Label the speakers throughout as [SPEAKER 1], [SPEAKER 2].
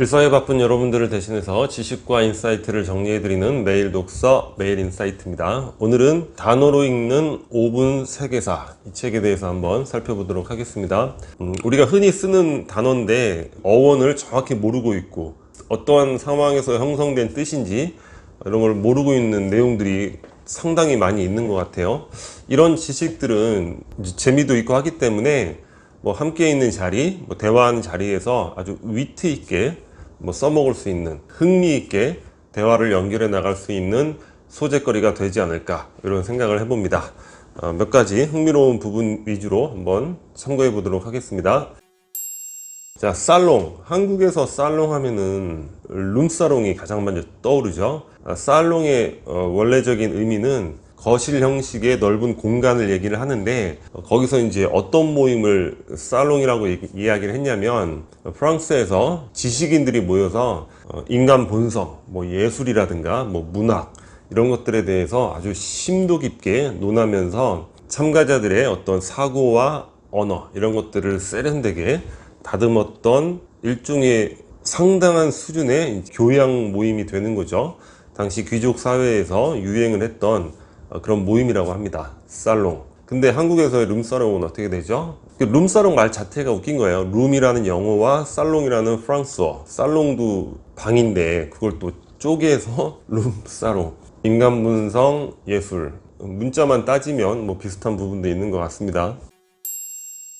[SPEAKER 1] 일상에 바쁜 여러분들을 대신해서 지식과 인사이트를 정리해드리는 매일 독서 매일 인사이트입니다. 오늘은 단어로 읽는 5분 세계사 이 책에 대해서 한번 살펴보도록 하겠습니다. 음, 우리가 흔히 쓰는 단어인데 어원을 정확히 모르고 있고 어떠한 상황에서 형성된 뜻인지 이런 걸 모르고 있는 내용들이 상당히 많이 있는 것 같아요. 이런 지식들은 재미도 있고 하기 때문에 뭐 함께 있는 자리, 뭐 대화하는 자리에서 아주 위트 있게 뭐 써먹을 수 있는 흥미 있게 대화를 연결해 나갈 수 있는 소재거리가 되지 않을까 이런 생각을 해봅니다. 어, 몇 가지 흥미로운 부분 위주로 한번 참고해 보도록 하겠습니다. 자, 살롱. 한국에서 살롱 하면은 룸사롱이 가장 먼저 떠오르죠. 아, 살롱의 어, 원래적인 의미는 거실 형식의 넓은 공간을 얘기를 하는데 어, 거기서 이제 어떤 모임을 살롱이라고 얘기- 이야기를 했냐면 어, 프랑스에서 지식인들이 모여서 어, 인간 본성, 뭐 예술이라든가 뭐 문학 이런 것들에 대해서 아주 심도 깊게 논하면서 참가자들의 어떤 사고와 언어 이런 것들을 세련되게 다듬었던 일종의 상당한 수준의 교양 모임이 되는 거죠. 당시 귀족 사회에서 유행을 했던 어, 그런 모임이라고 합니다. 살롱. 근데 한국에서의 룸사롱은 어떻게 되죠? 그 룸사롱 말 자체가 웃긴 거예요. 룸이라는 영어와 살롱이라는 프랑스어. 살롱도 방인데 그걸 또 쪼개서 룸사롱. 인간 분성 예술. 문자만 따지면 뭐 비슷한 부분도 있는 것 같습니다.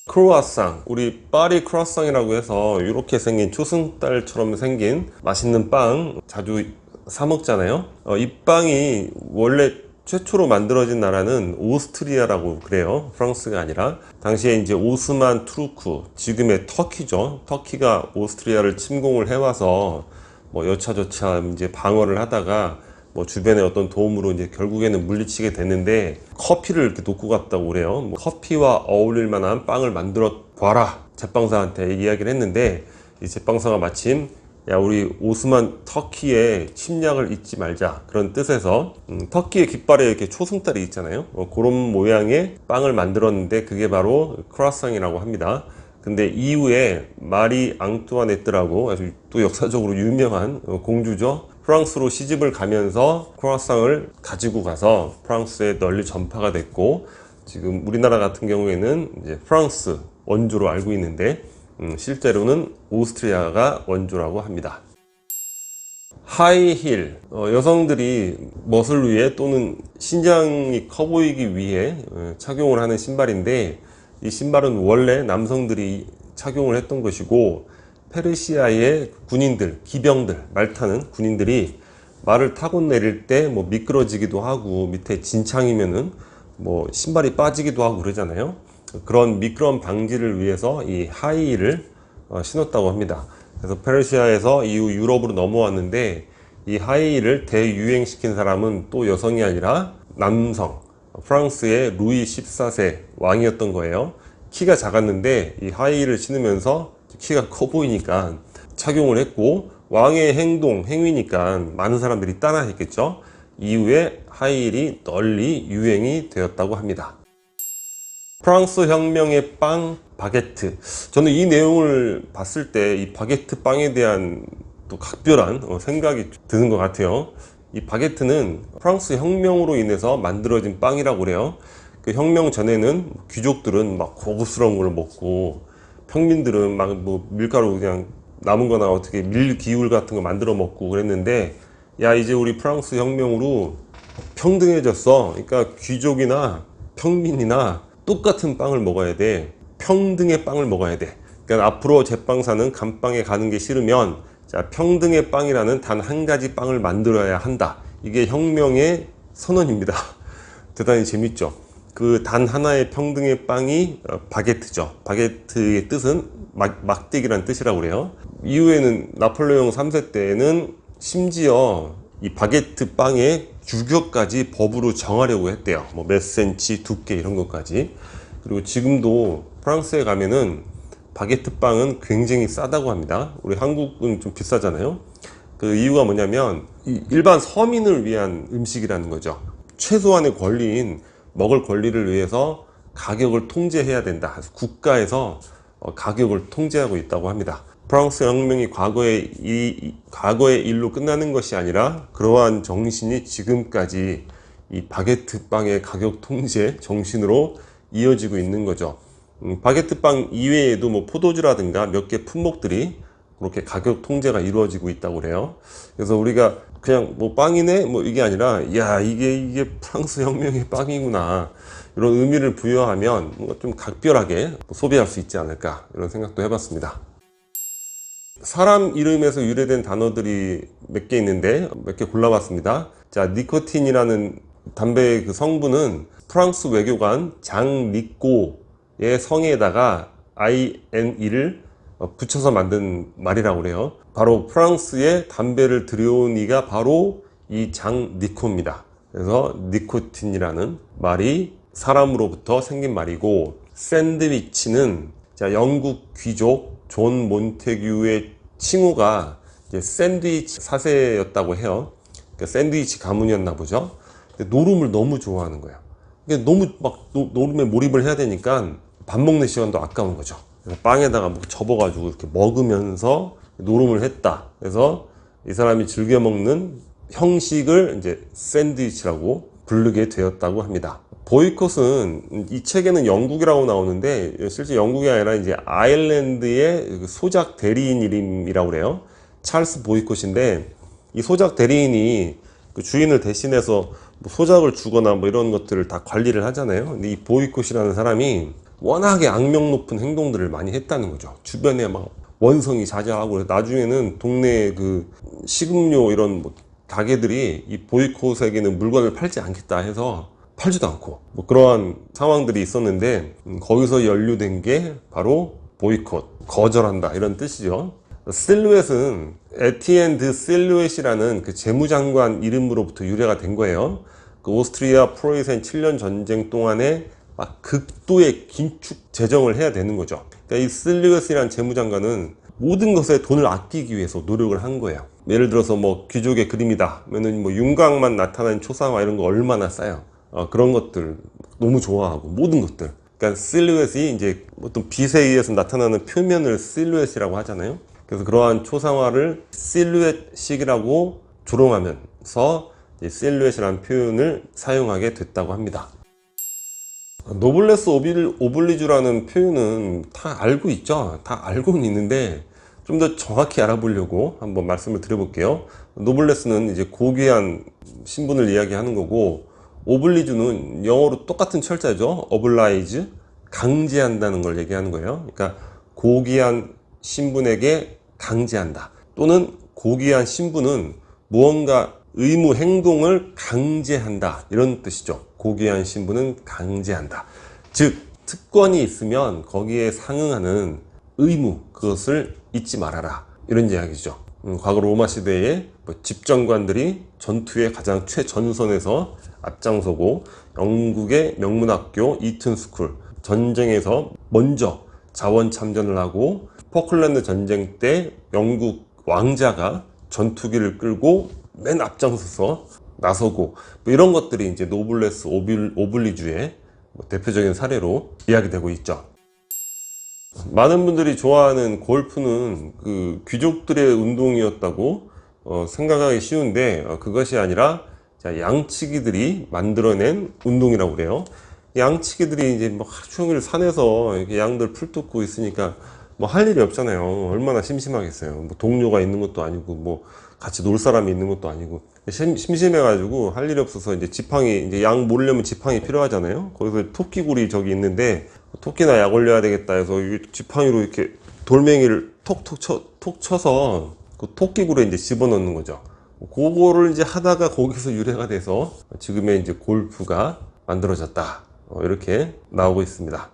[SPEAKER 1] 크로아상 우리 파리 크로아상이라고 해서 이렇게 생긴 초승달처럼 생긴 맛있는 빵 자주 사 먹잖아요 어, 이 빵이 원래 최초로 만들어진 나라는 오스트리아라고 그래요 프랑스가 아니라 당시에 이제 오스만 투르크 지금의 터키죠 터키가 오스트리아를 침공을 해와서 뭐 여차저차 이제 방어를 하다가 뭐 주변의 어떤 도움으로 이제 결국에는 물리치게 됐는데 커피를 이렇게 놓고 갔다고 그래요. 뭐 커피와 어울릴 만한 빵을 만들어 봐라. 제빵사한테 이야기를 했는데 이 제빵사가 마침 야 우리 오스만 터키의 침략을 잊지 말자 그런 뜻에서 음, 터키의 깃발에 이렇게 초승달이 있잖아요. 어, 그런 모양의 빵을 만들었는데 그게 바로 크라상이라고 합니다. 근데 이후에 마리 앙뚜아네트라고 아주 또 역사적으로 유명한 어, 공주죠. 프랑스로 시집을 가면서 크로아상을 가지고 가서 프랑스에 널리 전파가 됐고 지금 우리나라 같은 경우에는 이제 프랑스 원조로 알고 있는데 음, 실제로는 오스트리아가 원조라고 합니다. 하이힐 어, 여성들이 멋을 위해 또는 신장이 커 보이기 위해 어, 착용을 하는 신발인데 이 신발은 원래 남성들이 착용을 했던 것이고 페르시아의 군인들 기병들 말 타는 군인들이 말을 타고 내릴 때 뭐 미끄러지기도 하고 밑에 진창이면은 뭐 신발이 빠지기도 하고 그러잖아요 그런 미끄럼 방지를 위해서 이 하이힐을 어, 신었다고 합니다. 그래서 페르시아에서 이후 유럽으로 넘어왔는데 이 하이힐을 대유행시킨 사람은 또 여성이 아니라 남성 프랑스의 루이 14세 왕이었던 거예요. 키가 작았는데 이 하이힐을 신으면서 키가 커 보이니까 착용을 했고 왕의 행동 행위니까 많은 사람들이 따라 했겠죠. 이후에 하이힐이 널리 유행이 되었다고 합니다. 프랑스 혁명의 빵 바게트. 저는 이 내용을 봤을 때 이 바게트 빵에 대한 또 각별한 어, 생각이 드는 것 같아요. 이 바게트는 프랑스 혁명으로 인해서 만들어진 빵이라고 그래요. 그 혁명 전에는 귀족들은 막 고급스러운 걸 먹고 평민들은 막 뭐 밀가루 그냥 남은 거나 어떻게 밀 기울 같은 거 만들어 먹고 그랬는데 야 이제 우리 프랑스 혁명으로 평등해졌어. 그러니까 귀족이나 평민이나 똑같은 빵을 먹어야 돼. 평등의 빵을 먹어야 돼. 그러니까 앞으로 제빵사는 감빵에 가는 게 싫으면 자 평등의 빵이라는 단 한 가지 빵을 만들어야 한다. 이게 혁명의 선언입니다. 대단히 재밌죠. 그 단 하나의 평등의 빵이 어, 바게트죠. 바게트의 뜻은 막, 막대기란 뜻이라고 그래요. 이후에는 나폴레옹 3세 때에는 심지어 이 바게트 빵의 규격까지 법으로 정하려고 했대요. 뭐 몇 센치, 두께 이런 것까지. 그리고 지금도 프랑스에 가면은 바게트 빵은 굉장히 싸다고 합니다. 우리 한국은 좀 비싸잖아요. 그 이유가 뭐냐면 이 일반 서민을 위한 음식이라는 거죠. 최소한의 권리인 먹을 권리를 위해서 가격을 통제해야 된다. 국가에서 어, 가격을 통제하고 있다고 합니다. 프랑스 혁명이 과거의 이, 이- 과거의 일로 끝나는 것이 아니라 그러한 정신이 지금까지 이 바게트 빵의 가격 통제 정신으로 이어지고 있는 거죠. 음, 바게트 빵 이외에도 뭐 포도주라든가 몇 개 품목들이 그렇게 가격 통제가 이루어지고 있다고 그래요. 그래서 우리가 그냥 뭐 빵이네 뭐 이게 아니라 야 이게 이게 프랑스 혁명의 빵이구나 이런 의미를 부여하면 뭔가 좀 각별하게 소비할 수 있지 않을까 이런 생각도 해봤습니다. 사람 이름에서 유래된 단어들이 몇 개 있는데 몇 개 골라봤습니다. 자, 니코틴이라는 담배의 그 성분은 프랑스 외교관 장 니꼬의 성에다가 INE를 어, 붙여서 만든 말이라고 그래요. 바로 프랑스에 담배를 들여온 이가 바로 이 장 니코입니다. 그래서 니코틴이라는 말이 사람으로부터 생긴 말이고 샌드위치는 자, 영국 귀족 존 몬테규의 칭호가 샌드위치 사세였다고 해요. 그러니까 샌드위치 가문이었나 보죠. 노름을 너무 좋아하는 거예요. 이게 너무 막 노, 노름에 몰입을 해야 되니까 밥 먹는 시간도 아까운 거죠. 빵에다가 뭐 접어가지고 이렇게 먹으면서 노름을 했다. 그래서 이 사람이 즐겨 먹는 형식을 이제 샌드위치라고 부르게 되었다고 합니다. 보이콧은 이 책에는 영국이라고 나오는데 실제 영국이 아니라 이제 아일랜드의 그 소작 대리인 이름이라고 그래요. 찰스 보이콧인데 이 소작 대리인이 그 주인을 대신해서 뭐 소작을 주거나 뭐 이런 것들을 다 관리를 하잖아요. 근데 이 보이콧이라는 사람이 워낙에 악명 높은 행동들을 많이 했다는 거죠. 주변에 막 원성이 자자하고 나중에는 동네 그 식음료 이런 뭐 가게들이 이 보이콧에게는 물건을 팔지 않겠다 해서 팔지도 않고 뭐 그러한 상황들이 있었는데 음, 거기서 연루된 게 바로 보이콧 거절한다 이런 뜻이죠. 실루엣은 에티엔 드 실루엣이라는 그 재무장관 이름으로부터 유래가 된 거예요. 그 오스트리아 프로이센 7년 전쟁 동안에 막 극도의 긴축 재정을 해야 되는 거죠. 그러니까 이 실루엣이라는 재무장관은 모든 것에 돈을 아끼기 위해서 노력을 한 거예요. 예를 들어서 뭐 귀족의 그림이다. 그러면 뭐 윤곽만 나타나는 초상화 이런 거 얼마나 싸요. 어, 그런 것들 너무 좋아하고 모든 것들. 그러니까 실루엣이 이제 어떤 빛에 의해서 나타나는 표면을 실루엣이라고 하잖아요. 그래서 그러한 초상화를 실루엣식이라고 조롱하면서 이 실루엣이라는 표현을 사용하게 됐다고 합니다. 노블레스 오블리주라는 표현은 다 알고 있죠. 다 알고는 있는데 좀 더 정확히 알아보려고 한번 말씀을 드려볼게요. 노블레스는 이제 고귀한 신분을 이야기하는 거고 오블리주는 영어로 똑같은 철자죠. 어블라이즈 강제한다는 걸 얘기하는 거예요. 그러니까 고귀한 신분에게 강제한다. 또는 고귀한 신분은 무언가 의무 행동을 강제한다. 이런 뜻이죠. 고귀한 신분은 강제한다. 즉, 특권이 있으면 거기에 상응하는 의무, 그것을 잊지 말아라. 이런 이야기죠. 음, 과거 로마 시대에 뭐 집정관들이 전투의 가장 최전선에서 앞장서고 영국의 명문학교 이튼 스쿨 전쟁에서 먼저 자원 참전을 하고 포클랜드 전쟁 때 영국 왕자가 전투기를 끌고 맨 앞장서서 나서고 뭐 이런 것들이 이제 노블레스 오빌, 오블리주의 뭐 대표적인 사례로 이야기되고 있죠. 많은 분들이 좋아하는 골프는 그 귀족들의 운동이었다고 어, 생각하기 쉬운데 어, 그것이 아니라 자, 양치기들이 만들어낸 운동이라고 그래요. 양치기들이 이제 뭐 하루 종일 산에서 이렇게 양들 풀 뜯고 있으니까 뭐 할 일이 없잖아요. 얼마나 심심하겠어요. 뭐 동료가 있는 것도 아니고 뭐 같이 놀 사람이 있는 것도 아니고 심, 심심해가지고 할 일이 없어서 이제 지팡이 이제 양 모으려면 지팡이 필요하잖아요. 거기서 토끼굴이 저기 있는데 토끼나 약 올려야 되겠다 해서 이 지팡이로 이렇게 돌멩이를 톡톡 쳐, 톡 쳐서 그 토끼굴에 이제 집어넣는 거죠. 그거를 이제 하다가 거기서 유래가 돼서 지금의 이제 골프가 만들어졌다. 어, 이렇게 나오고 있습니다.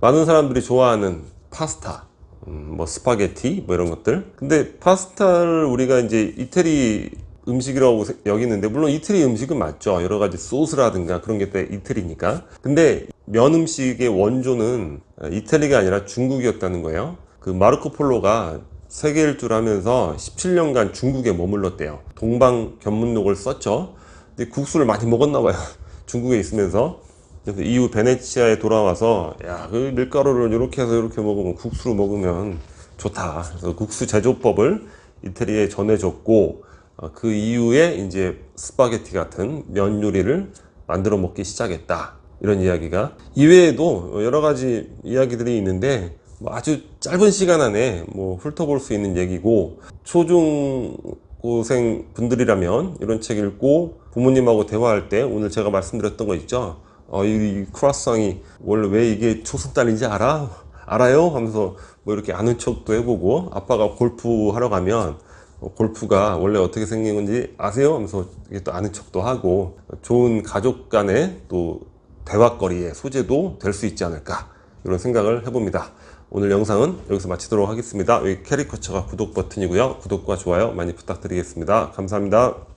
[SPEAKER 1] 많은 사람들이 좋아하는 파스타, 음, 뭐 스파게티, 뭐 이런 것들. 근데 파스타를 우리가 이제 이태리 음식이라고 세- 여기는데 물론 이태리 음식은 맞죠. 여러 가지 소스라든가 그런 게또 이태리니까. 근데 면 음식의 원조는 이태리가 아니라 중국이었다는 거예요. 그 마르코 폴로가 세계 일주를 하면서 17년간 중국에 머물렀대요. 동방 견문록을 썼죠. 근데 국수를 많이 먹었나 봐요. 중국에 있으면서. 그래서 이후 베네치아에 돌아와서 야, 그 밀가루를 이렇게 해서 이렇게 먹으면 국수로 먹으면 좋다. 그래서 국수 제조법을 이태리에 전해줬고 어, 그 이후에 이제 스파게티 같은 면 요리를 만들어 먹기 시작했다. 이런 이야기가 이외에도 여러 가지 이야기들이 있는데 뭐 아주 짧은 시간 안에 뭐 훑어볼 수 있는 얘기고 초중고생 분들이라면 이런 책 읽고 부모님하고 대화할 때 오늘 제가 말씀드렸던 거 있죠. 어, 이, 이 크로아상이 원래 왜 이게 초승달인지 알아? 알아요? 하면서 뭐 이렇게 아는 척도 해보고 아빠가 골프 하러 가면 어, 골프가 원래 어떻게 생긴 건지 아세요? 하면서 이게 또 아는 척도 하고 좋은 가족 간의 또 대화거리의 소재도 될 수 있지 않을까 이런 생각을 해봅니다. 오늘 영상은 여기서 마치도록 하겠습니다. 여기 캐리커처가 구독 버튼이고요. 구독과 좋아요 많이 부탁드리겠습니다. 감사합니다.